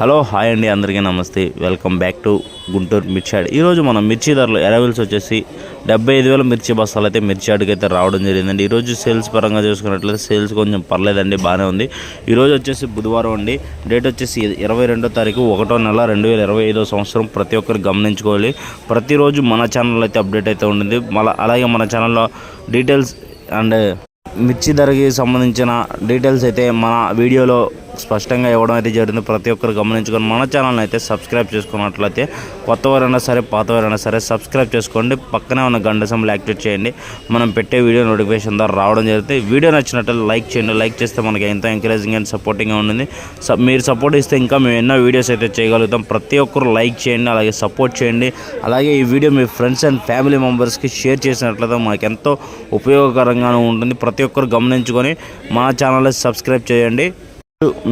Hello hi అండి అందరికీ namaste. Welcome back to Guntur మిర్చాడ్ ఈరోజు మనం మిర్చి ధరలు ఎరవల్స్ వచ్చేసి డెబ్బై ఐదు వేల మిర్చి బస్తాలు అయితే మిర్చి అయితే రావడం జరిగిందండి. ఈరోజు సేల్స్ పరంగా చూసుకున్నట్లయితే సేల్స్ కొంచెం పర్లేదండి బాగానే ఉంది. ఈరోజు వచ్చేసి బుధవారం అండి. డేట్ వచ్చేసి ఇరవై రెండో తారీఖు ఒకటో నెల రెండు వేల ఇరవై ఐదో సంవత్సరం. ప్రతి ఒక్కరు గమనించుకోవాలి. ప్రతిరోజు మన ఛానల్ అయితే అప్డేట్ అయితే ఉంటుంది. మళ్ళీ అలాగే మన ఛానల్లో డీటెయిల్స్ అండ్ మిర్చి ధరకి సంబంధించిన డీటెయిల్స్ అయితే మన వీడియోలో స్పష్టంగా ఇవ్వడం అయితే జరిగింది. ప్రతి ఒక్కరు గమనించుకొని మన ఛానల్ని అయితే సబ్స్క్రైబ్ చేసుకున్నట్లయితే కొత్తవారైనా సరే పాతవారైనా సరే సబ్స్క్రైబ్ చేసుకోండి. పక్కనే ఉన్న గంట సింబల్ యాక్టివేట్ చేయండి. మనం పెట్టే వీడియో నోటిఫికేషన్ ద్వారా రావడం జరుగుతుంది వీడియో నచ్చినట్లయితే లైక్ చేయండి. లైక్ చేస్తే మనకి ఎంతో ఎంకరేజింగ్ అండ్ సపోర్టింగ్గా ఉంటుంది. మీరు సపోర్ట్ ఇస్తే ఇంకా మేము ఎన్నో వీడియోస్ అయితే చేయగలుగుతాం. ప్రతి ఒక్కరు లైక్ చేయండి అలాగే సపోర్ట్ చేయండి. అలాగే ఈ వీడియో మీ ఫ్రెండ్స్ అండ్ ఫ్యామిలీ మెంబర్స్కి షేర్ చేసినట్లయితే మాకు ఎంతో ఉపయోగకరంగానే ఉంటుంది. ప్రతి ఒక్కరు గమనించుకొని మా ఛానల్ని సబ్స్క్రైబ్ చేయండి.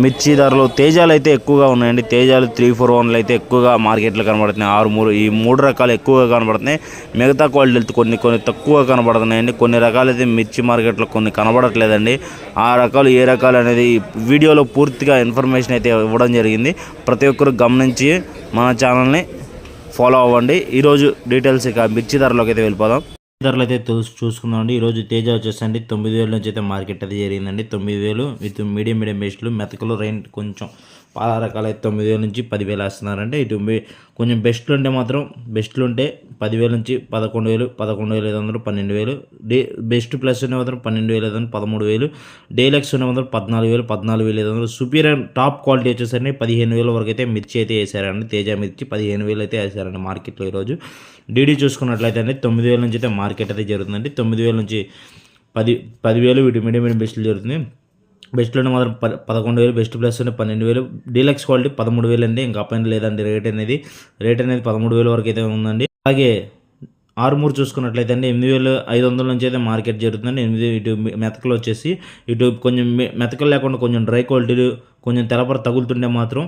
మిర్చి ధరలు తేజాలు అయితే ఎక్కువగా ఉన్నాయండి. తేజాలు త్రీ ఫోర్ వన్లు అయితే ఎక్కువగా మార్కెట్లో కనబడుతున్నాయి. ఆరు మూడు ఈ మూడు రకాలు ఎక్కువగా కనబడుతున్నాయి. మిగతా క్వాలిటీలు కొన్ని కొన్ని తక్కువ కనబడుతున్నాయండి. కొన్ని రకాలు అయితే మిర్చి మార్కెట్లో కొన్ని కనబడట్లేదండి. ఆ రకాలు ఏ రకాలు అనేది వీడియోలో పూర్తిగా ఇన్ఫర్మేషన్ అయితే ఇవ్వడం జరిగింది. ప్రతి ఒక్కరు గమనించి మన ఛానల్ని ఫాలో అవ్వండి. ఈరోజు డీటెయిల్స్ ఇక మిర్చి ధరలోకి అయితే వెళ్ళిపోదాం. ధరలు అయితే తెలుసు చూసుకుందామండి. ఈరోజు తేజ వచ్చేసండి. తొమ్మిది వేల నుంచి అయితే మార్కెట్ అయితే జరిగిందండి. తొమ్మిది వేలు విత్ మీడియం మీడియం బేస్ట్లు మెతకలు రైన్ కొంచెం చాలా రకాల అయితే తొమ్మిది వేల నుంచి పదివేలు వేస్తున్నారంటే ఇటు కొంచెం బెస్ట్లు ఉంటే మాత్రం బెస్ట్లు ఉంటే పదివేల నుంచి పదకొండు వేలు పదకొండు వేల ఐదు వందలు పన్నెండు వేలు. డే బెస్ట్ ప్లస్ ఉండే మాత్రం పన్నెండు వేల ఐదు వందలు పదమూడు వేలు. డేలక్స్ ఉండే మాత్రం పద్నాలుగు వేలు పద్నాలుగు వేల ఐదు వందలు. సుపీరియర్ టాప్ క్వాలిటీ వచ్చేసరికి పదిహేను వేల వరకు అయితే మిర్చి అయితే వేసారండి. తేజ మిర్చి పదిహేను వేలు అయితే వేసారండి మార్కెట్లో ఈరోజు. డీడీ చూసుకున్నట్లయితే అండి తొమ్మిది వేల నుంచి అయితే మార్కెట్ అయితే జరుగుతుందండి. తొమ్మిది వేల నుంచి పది పదివేలు వీటి మీడియం మీడియం బెస్ట్లు జరుగుతుంది. బెస్ట్లోనే మాత్రం ప పదకొండు వేలు బెస్ట్ ప్లస్ పన్నెండు వేలు. డీలక్స్ క్వాలిటీ పదమూడు వేలు అండి ఇంకా పైన లేదండి రేట్ అనేది. రేట్ అనేది పదమూడు వేల వరకు అయితే ఉందండి. అలాగే ఆరుమూరు చూసుకున్నట్లయితే అండి ఎనిమిది వేలు ఐదు వందల నుంచి అయితే మార్కెట్ జరుగుతుందండి. ఎనిమిది ఇటు మెతకలు వచ్చేసి ఇటు కొంచెం మెతకలు లేకుండా కొంచెం డ్రై క్వాలిటీలు కొంచెం తెలపర తగులుతుంటే మాత్రం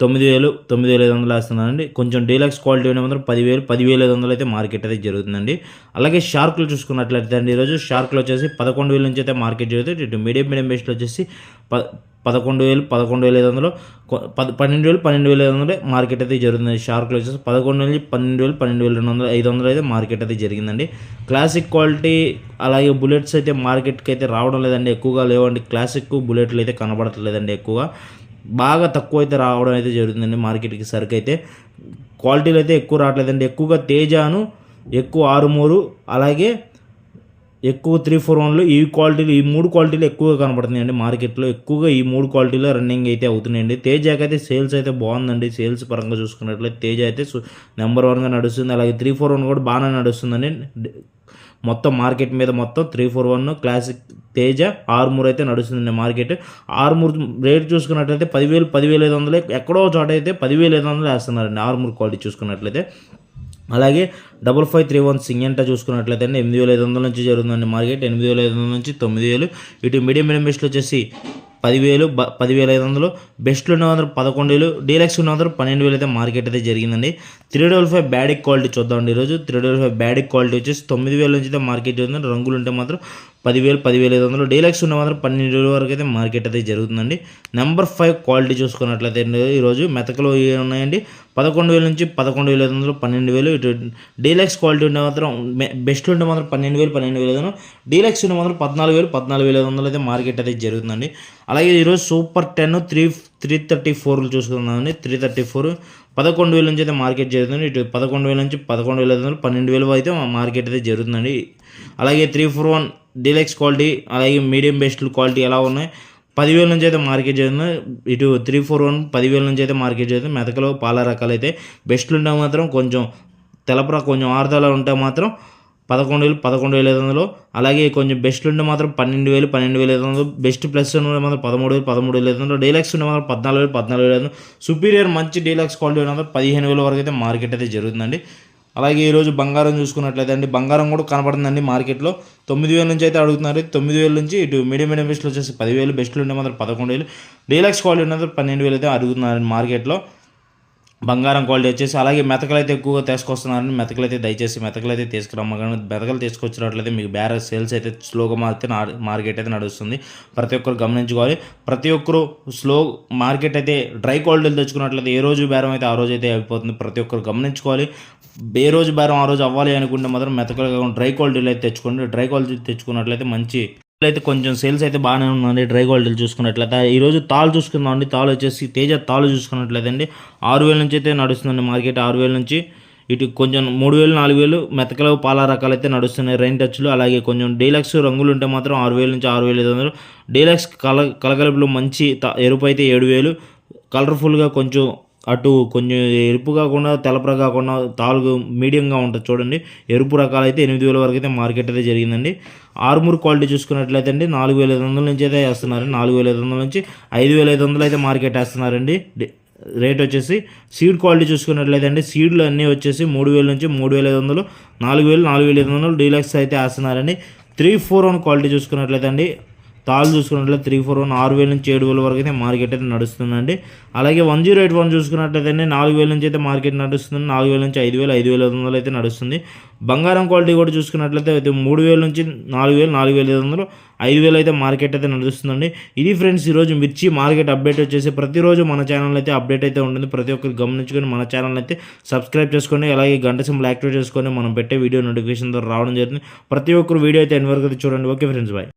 తొమ్మిది వేలు తొమ్మిది వేల ఐదు వందలు వేస్తున్నారండి. కొంచెం డీలక్స్ క్వాలిటీ ఉండే మాత్రం పదివేలు పదివేల ఐదు వందలు అయితే మార్కెట్ అయితే జరుగుతుందండి. అలాగే షార్కులు చూసుకున్నట్లయితే అండి ఈరోజు షార్కులు వచ్చేసి పదకొండు వేల నుంచి అయితే మార్కెట్ జరుగుతుంది. ఇటు మీడియం మీడియం బేస్లో వచ్చేసి ప పదకొండు వేలు పదకొండు వేల ఐదు వందలు కొ- పద పన్నెండు వేలు పన్నెండు వేల ఐదు వందలు మార్కెట్ అయితే జరుగుతుంది షార్క్లో వచ్చేసి పదకొండు నుంచి పన్నెండు వేలు పన్నెండు వేల రెండు వందలు ఐదు వందలు అయితే మార్కెట్ అయితే జరిగిందండి. క్లాసిక్ క్వాలిటీ అలాగే బుల్లెట్స్ అయితే మార్కెట్కి అయితే రావడం లేదండి ఎక్కువగా లేవండి. క్లాసిక్ బుల్లెట్లు అయితే కనబడట్లేదండి ఎక్కువగా. బాగా తక్కువ అయితే రావడం అయితే జరుగుతుందండి మార్కెట్కి సరుకు అయితే క్వాలిటీలు అయితే ఎక్కువ రావట్లేదండి. ఎక్కువగా తేజాను ఎక్కువ ఆరుమూరు అలాగే ఎక్కువ త్రీ ఫోర్ వన్లు ఈ క్వాలిటీలు ఈ మూడు క్వాలిటీలు ఎక్కువగా కనబడుతున్నాయండి మార్కెట్లో. ఎక్కువగా ఈ మూడు క్వాలిటీలో రన్నింగ్ అయితే అవుతున్నాయండి. తేజాకి అయితే సేల్స్ అయితే బాగుందండి. సేల్స్ పరంగా చూసుకున్నట్లయితే తేజ అయితే నెంబర్ వన్గా నడుస్తుంది. అలాగే త్రీ ఫోర్ వన్ కూడా బాగానే నడుస్తుందండి. మొత్తం మార్కెట్ మీద మొత్తం three four one classic Teja Armoor అయితే నడుస్తుంది మార్కెట్. ఆర్మూర్ రేట్ చూసుకున్నట్లయితే పదివేలు పదివేల ఐదు వందలు ఎక్కడో చోట అయితే పదివేల ఐదు వందలు వేస్తున్నారండి ఆర్మూర్ క్వాలిటీ చూసుకున్నట్లయితే. అలాగే డబల్ ఫైవ్ త్రీ వన్ సింగంటా చూసుకున్నట్లయితే అండి ఎనిమిది వేల ఐదు వందల నుంచి జరుగుతుందండి మార్కెట్ ఎనిమిది వేల ఐదు వందల నుంచి తొమ్మిది వేలు. ఇటు మీడియం మీడియం బెస్ట్లు వచ్చేసి పదివేలు బ పదివేల ఐదు వందలు బెస్ట్లు ఉన్న వందలు పదకొండు వేలు డీలక్స్ ఉన్న వందలు పన్నెండు వేలు అయితే మార్కెట్ అయితే జరిగిందండి. త్రీ డబల్ ఫైవ్ బ్యాడిక్ క్వాలిటీ చూద్దామండి ఈరోజు. త్రీ డబల్ ఫైవ్ బ్యాడిక్ క్వాలిటీ వచ్చేసి తొమ్మిది వేల నుంచి అయితే మార్కెట్ జరుగుతుంది రంగులు ఉంటే మాత్రం పదివేలు పదివేల ఐదు వందలు డీలక్స్ ఉన్న మాత్రం పన్నెండు వేల వరకు అయితే మార్కెట్ అయితే జరుగుతుందండి. నెంబర్ ఫైవ్ క్వాలిటీ చూసుకున్నట్లయితే ఈరోజు మెతకలు ఉన్నాయండి? పదకొండు వేల నుంచి పదకొండు వేల ఐదు వందలు పన్నెండు వేలు ఇటు డీలక్స్ క్వాలిటీ ఉంటే మాత్రం బెస్ట్ ఉంటే మాత్రం పన్నెండు వేలు పన్నెండు వేల ఐదు వందలు డీలక్స్ ఉంటే మాత్రం పద్నాలుగు వేలు పద్నాలుగు వేల ఐదు వందలు అయితే మార్కెట్ అయితే జరుగుతుందండి. అలాగే ఈరోజు super ten three three thirty ఫోర్లు చూసుకుందామండి త్రీ థర్టీ ఫోర్ పదకొండు వేల నుంచి అయితే మార్కెట్ జరుగుతుంది ఇటు పదకొండు వేల నుంచి పదకొండు వేల ఐదు వందలు పన్నెండు వేలు అయితే మార్కెట్ అయితే జరుగుతుందండి. అలాగే three four one deluxe quality అలాగే మీడియం బెస్ట్ క్వాలిటీ ఎలా ఉన్నాయి? పదివేల నుంచి అయితే మార్కెట్ చేస్తుంది. ఇటు త్రీ ఫోర్ వన్ పదివేల నుంచి అయితే మార్కెట్ చేస్తుంది. మెతకలో పాల రకాలు అయితే బెస్ట్లు ఉంటే మాత్రం కొంచెం తెలపర కొంచెం ఆరుదల ఉంటే మాత్రం పదకొండు వేలు పదకొండు వేల ఐదు వందలు. అలాగే కొంచెం బెస్ట్లు ఉంటే మాత్రం పన్నెండు వేలు పన్నెండు వేల ఐదు వందలు. బెస్ట్ ప్లస్ ఉంటే మాత్రం పదమూడు వేలు పదమూడు వేల ఐదు వందలు. డీలక్స్ ఉంటే మాత్రం పద్నాలుగు వేలు పద్నాలుగు వేల ఐదు వందలు. సుపీరియర్ మంచి డీలక్స్ క్వాలిటీ ఉన్న పదిహేను వేల వరకు అయితే మార్కెట్ అయితే జరుగుతుందండి. అలాగే ఈరోజు బంగారం చూసుకున్నట్లయితే అండి బంగారం కూడా కనపడుతుందండి మార్కెట్లో. తొమ్మిది వేల నుంచి అయితే అడుగుతున్నారు. తొమ్మిది వేల నుంచి ఇటు మీడియం మీడియం బెస్ట్లు వచ్చేసి పదివేలు బెస్ట్లు ఉండే మాత్రం పదకొండు వేలు. డీలక్స్ క్వాలిటీ ఉన్నది పన్నెండు వేలు అయితే అడుగుతున్నారండి మార్కెట్లో. బంగారం క్వాలిటీ వచ్చేసి అలాగే మెతకలు అయితే ఎక్కువగా తీసుకొస్తున్నారని మెతకలు అయితే దయచేసి మెతకలు అయితే తీసుకురమ్మగానే మెతకలు తీసుకొచ్చినట్లయితే మీకు బేర సేల్స్ అయితే స్లోగా మారితే మార్కెట్ అయితే నడుస్తుంది. ప్రతి ఒక్కరు గమనించుకోవాలి. ప్రతి ఒక్కరు స్లో మార్కెట్ అయితే డ్రై క్వాలిటీలు తెచ్చుకున్నట్లయితే ఏ రోజు బేరం అయితే ఆ రోజు అయితే అయిపోతుంది. ప్రతి ఒక్కరు గమనించుకోవాలి. ఏ రోజు బేరం ఆ రోజు అవ్వాలి అనుకుంటే మాత్రం మెతకలు డ్రై క్వాలిటీలు అయితే తెచ్చుకోండి. డ్రై క్వాలిటీ తెచ్చుకున్నట్లయితే మంచి అయితే కొంచెం సేల్స్ అయితే బాగానే ఉందండి డ్రై క్వాలిటీలు చూసుకున్నట్లయితే. ఈరోజు రోజు తాళ్ళు చూసుకుందాం అండి తాళ్ళు వచ్చేసి తేజ తాళ్ళు చూసుకున్నట్లయితే అండి. ఆరు వేల నుంచి అయితే నడుస్తుందండి మార్కెట్. ఆరు వేల నుంచి ఇటు కొంచెం మూడు వేలు నాలుగు వేలు మెతకలు పాల రకాలు అయితే నడుస్తున్నాయి రైన్ టచ్లు. అలాగే కొంచెం డీలక్స్ రంగులు ఉంటే మాత్రం ఆరు వేల నుంచి ఆరు వేల ఐదు వందలు. డీలక్స్ కల కలగలుపులు మంచి త- ఎరుపు అయితే ఏడు వేలు. కలర్ఫుల్గా కొంచెం అటు కొంచెం ఎరుపు కాకుండా తెలపర కాకుండా తాలుగు మీడియంగా ఉంటుంది చూడండి. ఎరుపు రకాలు అయితే ఎనిమిది వేల వరకు అయితే మార్కెట్ అయితే జరిగిందండి. ఆర్మూర్ క్వాలిటీ చూసుకున్నట్లయితే అండి నాలుగు వేల ఐదు వందల నుంచి అయితే వేస్తున్నారు నాలుగు వేల ఐదు వందల నుంచి ఐదు వేల ఐదు వందలు అయితే మార్కెట్ వేస్తున్నారండి. రేట్ వచ్చేసి సీడ్ క్వాలిటీ చూసుకున్నట్లయితే అండి సీడ్లు అన్నీ వచ్చేసి మూడు వేల నుంచి మూడు వేల ఐదు వందలు నాలుగు వేలు నాలుగు వేల ఐదు వందలు డీలక్స్ అయితే వేస్తున్నారండి. త్రీ ఫోర్ వన్ క్వాలిటీ చూసుకున్నట్లయితే అండి తాళ్ళు చూసుకున్నట్లయితే త్రీ ఫోర్ వన్ ఆరు వేల నుంచి ఏడు వేల వరకు అయితే మార్కెట్ అయితే నడుస్తుందండి. అలాగే వన్ జీరో ఎయిట్ వన్ చూసుకున్నట్లయితే నాలుగు వేల నుంచి అయితే మార్కెట్ నడుస్తుంది నాలుగు వేల నుంచి ఐదు వేలు ఐదు వేల ఐదు వందలు అయితే నడుస్తుంది. బంగారం క్వాలిటీ కూడా చూసుకున్నట్లయితే అయితే మూడు వేల నుంచి నాలుగు వేలు నాలుగు వేల ఐదు వందలు ఐదు వేలు అయితే మార్కెట్ అయితే నడుస్తుందండి. ఇది ఫ్రెండ్స్ ఈరోజు మిర్చి మార్కెట్ అప్డేట్ వచ్చేసి ప్రతిరోజు మన ఛానల్ అయితే అప్డేట్ అయితే ఉంటుంది. ప్రతి ఒక్కరు గమనించుకొని మన ఛానల్ అయితే సబ్స్క్రైబ్ చేసుకోండి. అలాగే గంట సింబల్ యాక్టివేట్ చేసుకొని మనం పెట్టే వీడియో నోటిఫికేషన్ ద్వారా రావడం జరుగుతుంది. ప్రతి ఒక్కరు వీడియో అయితే ఎన్ని వరకు అయితే చూడండి. Okay friends bye